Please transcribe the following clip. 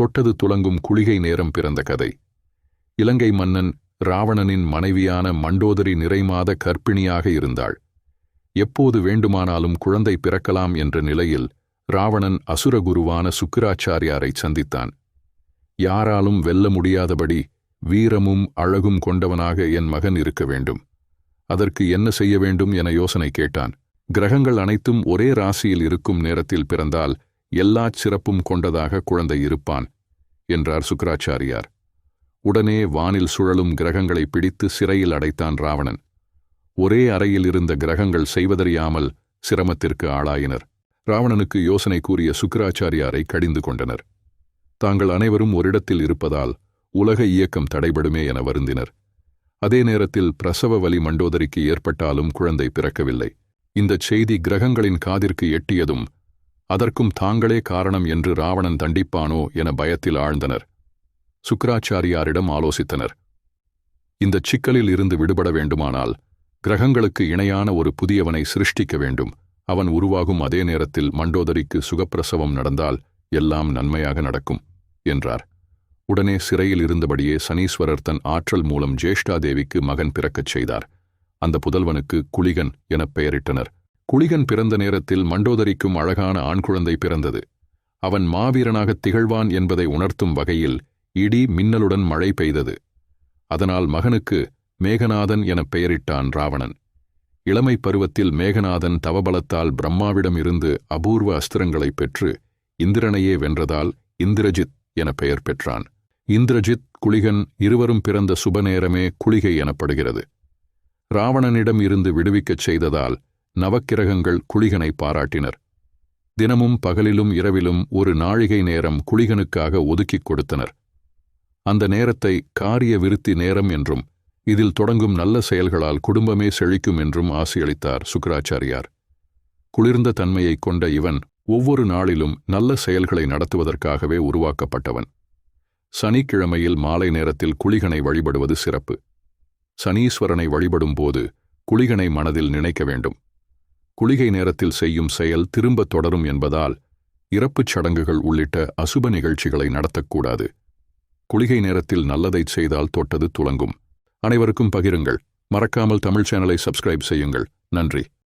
தொட்டது துலங்கும் குளிகை நேரம் பிறந்த கதை. இலங்கை மன்னன் ராவணனின் மனைவியான மண்டோதரி நிறைமாத கர்ப்பிணியாக இருந்தாள். எப்போது வேண்டுமானாலும் குழந்தை பிறக்கலாம் என்ற நிலையில் ராவணன் அசுரகுருவான சுக்கராச்சாரியாரை சந்தித்தான். யாராலும் வெல்ல முடியாதபடி வீரமும் அழகும் கொண்டவனாக என் மகன் இருக்க வேண்டும். அதற்கு என்ன செய்ய வேண்டும் என யோசனை கேட்டான். கிரகங்கள் அனைத்தும் ஒரே ராசியில் இருக்கும் நேரத்தில் பிறந்தால் எல்லாச் சிறப்பும் கொண்டதாக குழந்தை இருப்பான் என்றார் சுக்கராச்சாரியார். உடனே வானில் சுழலும் கிரகங்களை பிடித்து சிறையில் அடைத்தான் ராவணன். ஒரே அறையில் இருந்த கிரகங்கள் செய்வதறியாமல் சிரமத்திற்கு ஆளாயினர். ராவணனுக்கு யோசனை கூறிய சுக்கராச்சாரியாரை கடிந்து கொண்டனர். தாங்கள் அனைவரும் ஒரிடத்தில் இருப்பதால் உலக இயக்கம் தடைபடுமே என வருந்தினர். அதே நேரத்தில் பிரசவ வலி மண்டோதரிக்கு ஏற்பட்டாலும் குழந்தை பிறக்கவில்லை. இந்தச் செய்தி கிரகங்களின் காதிற்கு எட்டியதும் அதற்கும் தாங்களே காரணம் என்று ராவணன் தண்டிப்பானோ என பயத்தில் ஆழ்ந்தனர். சுக்கராச்சாரியாரிடம் ஆலோசித்தனர். இந்தச் சிக்கலில் இருந்து விடுபட வேண்டுமானால் கிரகங்களுக்கு இணையான ஒரு புதியவனை சிருஷ்டிக்க வேண்டும். அவன் உருவாகும் அதே நேரத்தில் மண்டோதரிக்கு சுகப்பிரசவம் நடந்தால் எல்லாம் நன்மையாக நடக்கும் என்றார். உடனே சிறையில் இருந்தபடியே சனீஸ்வரர் தன் ஆற்றல் மூலம் ஜேஷ்டாதேவிக்கு மகன் பிறக்கச் செய்தார். அந்த புதல்வனுக்கு குளிகன் எனப் பெயரிட்டனர். குளிகன் பிறந்த நேரத்தில் மண்டோதரிக்கும் அழகான ஆண் குழந்தை பிறந்தது. அவன் மாவீரனாகத் திகழ்வான் என்பதை உணர்த்தும் வகையில் இடி மின்னலுடன் மழை பெய்தது. அதனால் மகனுக்கு மேகநாதன் எனப் பெயரிட்டான் ராவணன். இளமை பருவத்தில் மேகநாதன் தவபலத்தால் பிரம்மாவிடம் இருந்து அபூர்வ அஸ்திரங்களைப் பெற்று இந்திரனையே வென்றதால் இந்திரஜித் என பெயர் பெற்றான். இந்திரஜித் குளிகன் இருவரும் பிறந்த சுபநேரமே குளிகை எனப்படுகிறது. ராவணனிடம் இருந்து விடுவிக்கச் செய்ததால் நவக்கிரகங்கள் குளிகனை பாராட்டினர். தினமும் பகலிலும் இரவிலும் ஒரு நாழிகை நேரம் குளிகனுக்காக ஒதுக்கிக் கொடுத்தனர். அந்த நேரத்தை காரிய விருத்தி நேரம் என்றும் இதில் தொடங்கும் நல்ல செயல்களால் குடும்பமே செழிக்கும் என்றும் ஆசியளித்தார் சுக்கராச்சாரியார். குளிர்ந்த தன்மையைக் கொண்ட இவன் ஒவ்வொரு நாளிலும் நல்ல செயல்களை நடத்துவதற்காகவே உருவாக்கப்பட்டவன். சனிக்கிழமையில் மாலை நேரத்தில் குளிகனை வழிபடுவது சிறப்பு. சனீஸ்வரனை வழிபடும் போது குளிகனை மனதில் நினைக்க வேண்டும். குளிகை நேரத்தில் செய்யும் செயல் திரும்பத் தொடரும் என்பதால் இறப்புச் சடங்குகள் உள்ளிட்ட அசுப நிகழ்ச்சிகளை நடத்தக்கூடாது. குளிகை நேரத்தில் நல்லதைச் செய்தால் தொட்டது துலங்கும் அனைவருக்கும் பகிருங்கள். மறக்காமல் தமிழ் சேனலை சப்ஸ்கிரைப் செய்யுங்கள். நன்றி.